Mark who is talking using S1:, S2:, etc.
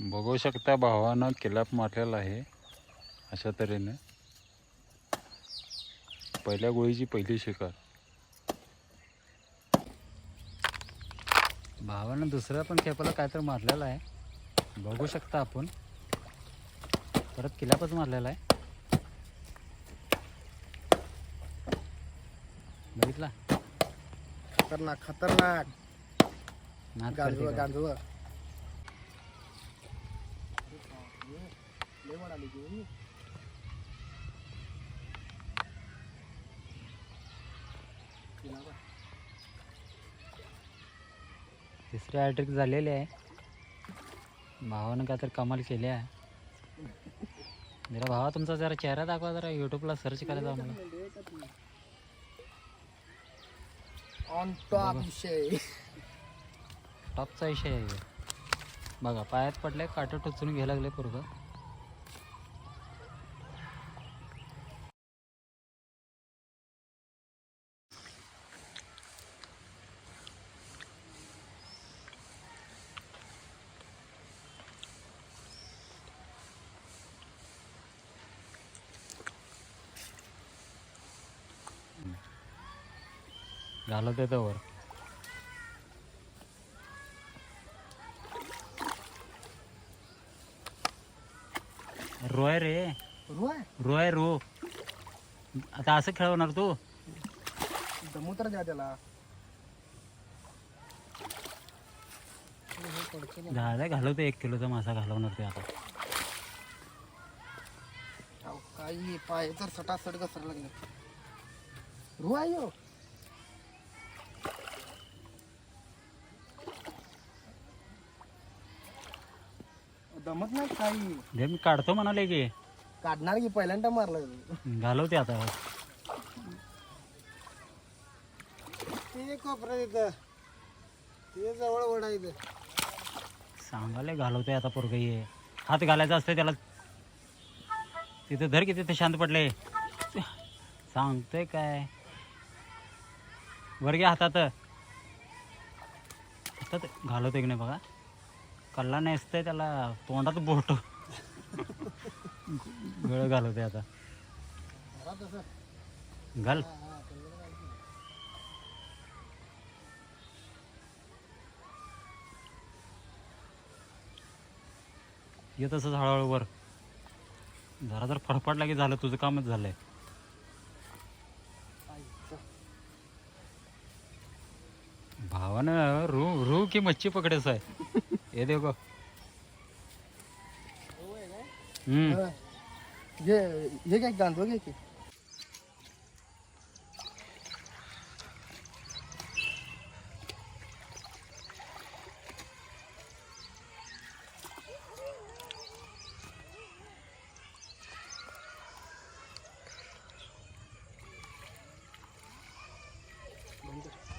S1: बघू शकता भावानं किलाप मारलेला आहे अशा तऱ्हेनं. पहिल्या गोळीची पहिली शिकार. भावानं दुसऱ्या पण खेपाला काय तर मारलेला आहे. बघू शकता आपण. परत किलापच मारलेला आहे. बघितला?
S2: खतरनाक खतरनाक.
S1: नाद करते
S2: गांजूळ
S1: का?
S2: गांजूळ लय आली की.
S1: तिसरी हॅट्रिक झालेली आहे. भावानं काय तर कमाल केली आहे. जरा भावा तुमचा जरा चेहरा दाखवा जरा यूट्यूबला सर्च करायचा आम्हाला
S2: ऑन टॉप विषय.
S1: टॉपचा विषय आहे. बघा पायात पडले काट टोचून घ्यायला लागले पोरगं. घालत येतं वर रोय रे.
S2: रोय?
S1: रोय रो. आता असं खेळवणार तू?
S2: दमू तर द्या त्याला.
S1: झालं घालवतो एक किलोचा मासा घालवणार ते आता.
S2: काही पाय तर सटासट घसर लागले. यो. दमत नाही काही.
S1: जे मी काढतो म्हणाले की.
S2: काढणार की पहिल्यांदा मारलं
S1: घालवते आता.
S2: ते कोपऱ्यात येतं ते जवळ ओढायचं
S1: सांगाले घालवते आता पोरग ये हात घालायचा असतं त्याला. तिथे धर की तिथे शांत पडले. सांगतोय काय? वर घ्या हातात. हातात घालवतोय की नाही बघा. कल्ला नसतंय त्याला तोंडात बोट. गळ घालवते आता. घाल. ये तसंच हळूहळू वर. जरा जर फडफडला की झालं तुझं कामच झालंय. भावानं रू रू की मच्छी पकडेच आहे हे देखो हम्म।
S2: घे हे काय गांधो घे की